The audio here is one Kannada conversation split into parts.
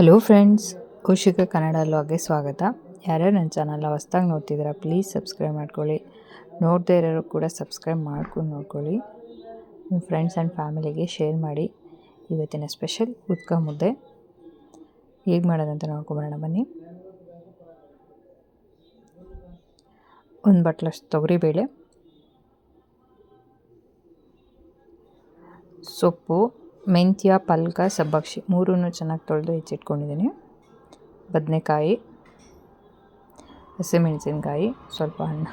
ಹಲೋ ಫ್ರೆಂಡ್ಸ್ ಕೌಶಿಕ ಕನ್ನಡ ಲಾಗ್ಗೆ ಸ್ವಾಗತ ಯಾರ್ಯಾರು ನನ್ನ ಚಾನಲ್ ಹೊಸ್ದಾಗಿ ನೋಡ್ತಿದ್ದೀರಾ ಪ್ಲೀಸ್ ಸಬ್ಸ್ಕ್ರೈಬ್ ಮಾಡ್ಕೊಳ್ಳಿ. ನೋಡದೇ ಇರೋರು ಕೂಡ ಸಬ್ಸ್ಕ್ರೈಬ್ ಮಾಡ್ಕೊಂಡು ನೋಡ್ಕೊಳ್ಳಿ. ನಿಮ್ಮ ಫ್ರೆಂಡ್ಸ್ ಆ್ಯಂಡ್ ಫ್ಯಾಮಿಲಿಗೆ ಶೇರ್ ಮಾಡಿ. ಇವತ್ತಿನ ಸ್ಪೆಷಲ್ ಉದ್ಕ ಮುದ್ದೆ. ಹೇಗೆ ಮಾಡೋದಂತ ನೋಡ್ಕೊಬರೋಣ ಬನ್ನಿ. ಒಂದು ಬಟ್ಲಷ್ಟು ತೊಗರಿಬೇಳೆ ಸೊಪ್ಪು. ಮೆಂತ್ಯ ಪಲ್ಕ ಸಬ್ಬಕ್ಷಿ ಮೂರೂ ಚೆನ್ನಾಗಿ ತೊಳೆದು ಹೆಚ್ಚಿಟ್ಕೊಂಡಿದ್ದೀನಿ. ಬದನೆಕಾಯಿ, ಹಸಿಮೆಣಸಿನ್ಕಾಯಿ, ಸ್ವಲ್ಪ ಹಣ್ಣು.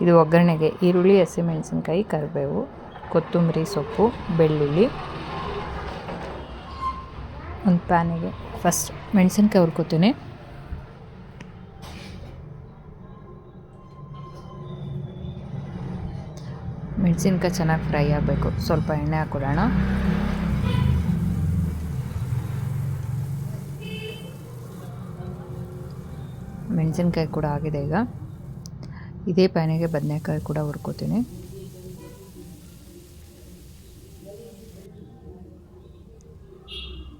ಇದು ಒಗ್ಗರಣೆಗೆ ಈರುಳ್ಳಿ, ಹಸಿಮೆಣಸಿನ್ಕಾಯಿ, ಕರಿಬೇವು, ಕೊತ್ತಂಬರಿ ಸೊಪ್ಪು, ಬೆಳ್ಳುಳ್ಳಿ. ಒಂದು ಪ್ಯಾನಿಗೆ ಫಸ್ಟ್ ಮೆಣಸಿನ್ಕಾಯಿ ಹುರ್ಕೋತೀನಿ. ಮೆಣಸಿನ್ಕಾಯಿ ಚೆನ್ನಾಗಿ ಫ್ರೈ ಆಗಬೇಕು. ಸ್ವಲ್ಪ ಎಣ್ಣೆ ಹಾಕ್ಕೊಡೋಣ ಮೆಣಸಿನ್ಕಾಯಿ ಕೂಡ ಆಗಿದೆ ಈಗ. ಇದೇ ಪ್ಯಾನಿಗೆ ಬದನೆಕಾಯಿ ಕೂಡ ಹುರ್ಕೋತೀನಿ.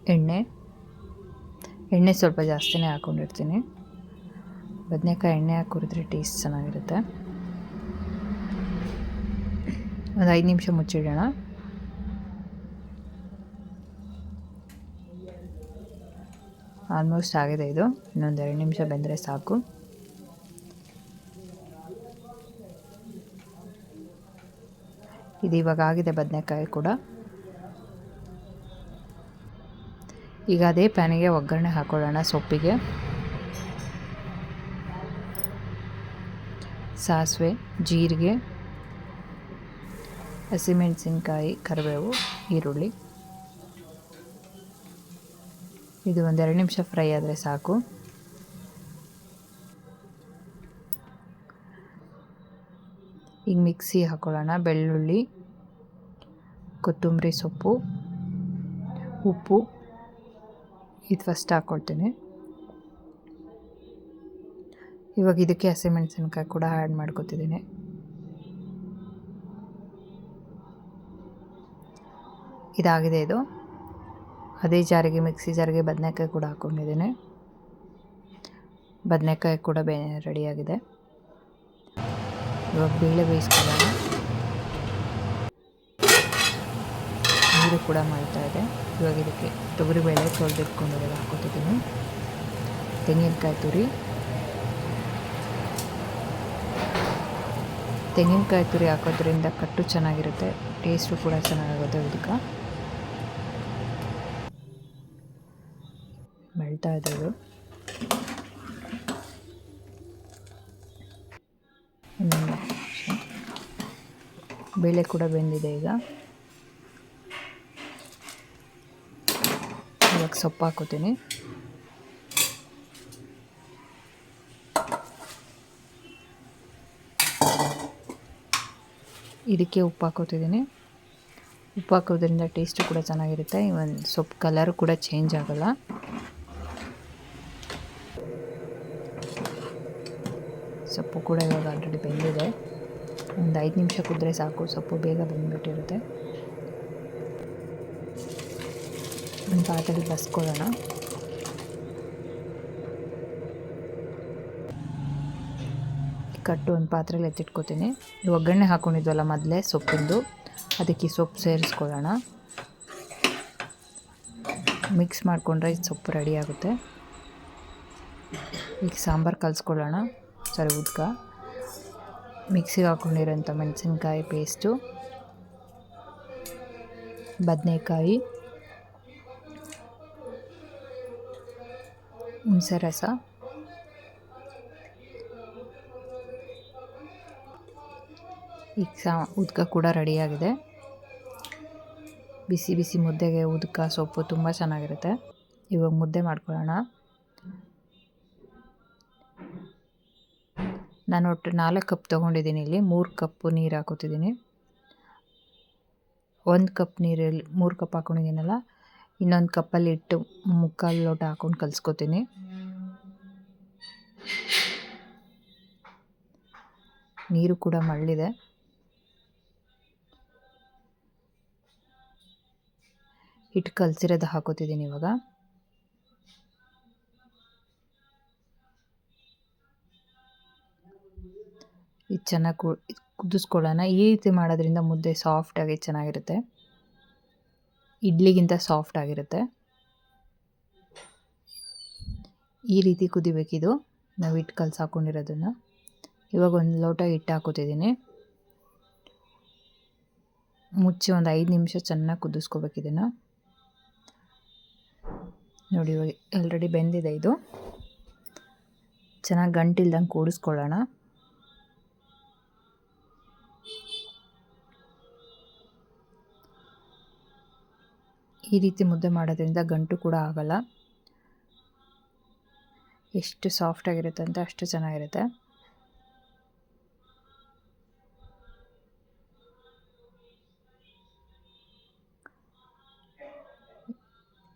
ಎಣ್ಣೆ. ಎಣ್ಣೆ ಸ್ವಲ್ಪ ಜಾಸ್ತಿನೇ ಹಾಕ್ಕೊಂಡಿರ್ತೀನಿ ಬದನೆಕಾಯಿ ಎಣ್ಣೆ ಹಾಕಿ ಟೇಸ್ಟ್ ಚೆನ್ನಾಗಿರುತ್ತೆ. ಒಂದು ಐದು ನಿಮಿಷ ಮುಚ್ಚಿಡೋಣ. ಆಲ್ಮೋಸ್ಟ್ ಆಗಿದೆ ಇದು. ಇನ್ನೊಂದು ಎರಡು ನಿಮಿಷ ಬೆಂದರೆ ಸಾಕು. ಇದು ಇವಾಗ ಆಗಿದೆ ಬದನೆಕಾಯಿ ಕೂಡ. ಈಗ ಅದೇ ಪ್ಯಾನಿಗೆ ಒಗ್ಗರಣೆ ಹಾಕೊಳ್ಳೋಣ ಸೊಪ್ಪಿಗೆ. ಸಾಸಿವೆ, ಜೀರಿಗೆ, ಹಸಿಮೆಣಸಿನ್ಕಾಯಿ, ಕರಿಬೇವು, ಈರುಳ್ಳಿ. ಇದು ಒಂದೆರಡು ನಿಮಿಷ ಫ್ರೈ ಆದರೆ ಸಾಕು. ಈಗ ಮಿಕ್ಸಿ ಹಾಕೊಳ್ಳೋಣ. ಬೆಳ್ಳುಳ್ಳಿ, ಕೊತ್ತಂಬರಿ ಸೊಪ್ಪು, ಉಪ್ಪು. ಇದು ಫಸ್ಟ್ ಹಾಕ್ಕೊಳ್ತೀನಿ ಇವಾಗ ಇದಕ್ಕೆ ಹಸಿಮೆಣಸಿನ್ಕಾಯಿ ಕೂಡ ಆ್ಯಡ್ ಮಾಡ್ಕೊತಿದ್ದೀನಿ. ಇದಾಗಿದೆ ಇದು. ಅದೇ ಜಾರಿಗೆ ಮಿಕ್ಸಿ ಜಾರಿಗೆ ಬದನೆಕಾಯಿ ಕೂಡ ಹಾಕ್ಕೊಂಡಿದ್ದೀನಿ. ಬದನೆಕಾಯಿ ಕೂಡ ಬೇ ರೆಡಿಯಾಗಿದೆ. ಇವಾಗ ಬೇಳೆ ಬೇಯಿಸ್ಕೊಳ್ಳೋಣ. ನೀರು ಕೂಡ ಮಾಡ್ತಾ ಇದೆ. ಇವಾಗ ಇದಕ್ಕೆ ತೊಗರಿಬೇಳೆ ಇದೆಲ್ಲ ಹಾಕೋತಿದ್ದೀನಿ. ತೆಂಗಿನಕಾಯಿ ತುರಿ. ತೆಂಗಿನಕಾಯಿ ತುರಿ ಹಾಕೋದ್ರಿಂದ ಕಟ್ಟು ಚೆನ್ನಾಗಿರುತ್ತೆ. ಟೇಸ್ಟು ಕೂಡ ಚೆನ್ನಾಗಾಗುತ್ತೆ ಇದಕ್ಕೆ. ಇದ್ದದು ಬೇಳೆ ಕೂಡ ಬೆಂದಿದೆ ಈಗ. ಇವಾಗ ಸೊಪ್ಪು ಹಾಕೋತೀನಿ. ಇದಕ್ಕೆ ಉಪ್ಪು ಹಾಕೋತಿದ್ದೀನಿ. ಉಪ್ಪು ಹಾಕೋದ್ರಿಂದ ಟೇಸ್ಟು ಕೂಡ ಚೆನ್ನಾಗಿರುತ್ತೆ. ಇವನ್ ಸೊಪ್ಪು ಕಲರು ಕೂಡ ಚೇಂಜ್ ಆಗೋಲ್ಲ. ಸೊಪ್ಪು ಕೂಡ ಇವಾಗ ಆಲ್ರೆಡಿ ಬೆಂದಿದೆ. ಒಂದು ಐದು ನಿಮಿಷ ಕುದ್ರೆ ಸಾಕು, ಸೊಪ್ಪು ಬೇಗ ಬೆಂದ್ಬಿಟ್ಟಿರುತ್ತೆ. ಒಂದು ಪಾತ್ರೆ ಬಸ್ಕೊಳ್ಳೋಣ. ಕಟ್ಟು ಒಂದು ಪಾತ್ರೆಯಲ್ಲಿ ಎತ್ತಿಟ್ಕೋತೀನಿ. ಒಗ್ಗರಣೆ ಹಾಕ್ಕೊಂಡಿದ್ವಲ್ಲ ಮೊದಲೇ ಸೊಪ್ಪಿಂದು. ಅದಕ್ಕೆ ಸೊಪ್ಪು ಸೇರಿಸ್ಕೊಳ್ಳೋಣ. ಮಿಕ್ಸ್ ಮಾಡಿಕೊಂಡ್ರೆ ಸೊಪ್ಪು ರೆಡಿ ಆಗುತ್ತೆ. ಈಗ ಸಾಂಬಾರು ಕಲಿಸ್ಕೊಳ್ಳೋಣ. ಸಾರಿ ಉದ್ಕ, ಮಿಕ್ಸಿಗೆ ಹಾಕ್ಕೊಂಡಿರೋಂಥ ಮೆಣಸಿನ್ಕಾಯಿ ಪೇಸ್ಟು, ಬದನೆಕಾಯಿ, ಹುಣಸೆ ರಸ, ಈಗ ಸಾ ಉದ್ಕ ಕೂಡ ರೆಡಿಯಾಗಿದೆ. ಬಿಸಿ ಬಿಸಿ ಮುದ್ದೆಗೆ ಉದ್ಕ ಸೊಪ್ಪು ತುಂಬ ಚೆನ್ನಾಗಿರುತ್ತೆ. ಇವಾಗ ಮುದ್ದೆ ಮಾಡ್ಕೊಳ್ಳೋಣ. ನಾನು ಒಟ್ಟು ನಾಲ್ಕು ಕಪ್ ತೊಗೊಂಡಿದ್ದೀನಿ ಇಲ್ಲಿ. ಮೂರು ಕಪ್ಪು ನೀರು ಹಾಕೋತಿದ್ದೀನಿ. ಒಂದು ಕಪ್ ನೀರಲ್ಲಿ ಮೂರು ಕಪ್ ಹಾಕೊಂಡಿದ್ದೀನಲ್ಲ, ಇನ್ನೊಂದು ಕಪ್ಪಲ್ಲಿ ಇಟ್ಟು ಮುಕ್ಕಾಲು ಲೋಟ ಹಾಕೊಂಡು ಕಲಿಸ್ಕೊತೀನಿ. ನೀರು ಕೂಡ ಮಳ್ಳಿದೆ. ಹಿಟ್ಟು ಕಲಸಿರೋದು ಹಾಕೋತಿದ್ದೀನಿ ಇವಾಗ. ಇದು ಚೆನ್ನಾಗಿ ಕು ಕುದಿಸ್ಕೊಳ್ಳೋಣ. ಈ ರೀತಿ ಮಾಡೋದ್ರಿಂದ ಮುದ್ದೆ ಸಾಫ್ಟಾಗಿ ಚೆನ್ನಾಗಿರುತ್ತೆ. ಇಡ್ಲಿಗಿಂತ ಸಾಫ್ಟ್ ಆಗಿರುತ್ತೆ. ಈ ರೀತಿ ಕುದಿಬೇಕಿದು. ನಾವು ಹಿಟ್ಟು ಕಲ್ಸಿ ಹಾಕ್ಕೊಂಡಿರೋದನ್ನು ಇವಾಗ ಒಂದು ಲೋಟ ಹಿಟ್ಟು ಹಾಕೋತಿದ್ದೀನಿ. ಮುಚ್ಚಿ ಒಂದು ಐದು ನಿಮಿಷ ಚೆನ್ನಾಗಿ ಕುದಿಸ್ಕೋಬೇಕು ಇದನ್ನು. ನೋಡಿ ಇವಾಗ ಆಲ್ರೆಡಿ ಬೆಂದಿದೆ ಇದು. ಚೆನ್ನಾಗಿ ಗಂಟಿಲ್ದಂಗೆ ಕೂಡಿಸ್ಕೊಳ್ಳೋಣ. ಈ ರೀತಿ ಮುದ್ದೆ ಮಾಡೋದ್ರಿಂದ ಗಂಟು ಕೂಡ ಆಗಲ್ಲ. ಎಷ್ಟು ಸಾಫ್ಟಾಗಿರುತ್ತೆ ಅಂತ ಅಷ್ಟು ಚೆನ್ನಾಗಿರುತ್ತೆ.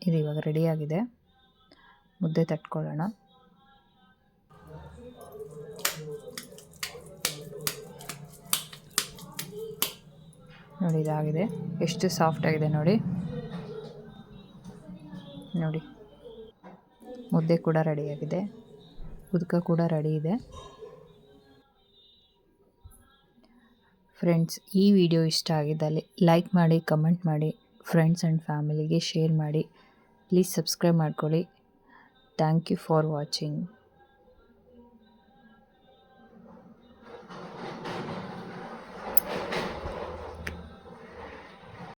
ಇದು ಇವಾಗ ರೆಡಿಯಾಗಿದೆ ಮುದ್ದೆ ತಟ್ಕೊಳ್ಳೋಣ. ನೋಡಿ, ಇದಾಗಿದೆ. ಎಷ್ಟು ಸಾಫ್ಟಾಗಿದೆ ನೋಡಿ. ನೋಡಿ. ಮುದ್ದೆ ಕೂಡ ರೆಡಿಯಾಗಿದೆ ಉದ್ಕ ಕೂಡ ರೆಡಿ ಇದೆ. ಫ್ರೆಂಡ್ಸ್ ಈ ವಿಡಿಯೋ ಇಷ್ಟ ಆಗಿದ್ದಲ್ಲಿ ಲೈಕ್ ಮಾಡಿ ಕಮೆಂಟ್ ಮಾಡಿ ಫ್ರೆಂಡ್ಸ್ ಆ್ಯಂಡ್ ಫ್ಯಾಮಿಲಿಗೆ ಶೇರ್ ಮಾಡಿ. ಪ್ಲೀಸ್ ಸಬ್ಸ್ಕ್ರೈಬ್ ಮಾಡ್ಕೊಳ್ಳಿ. Thank you for watching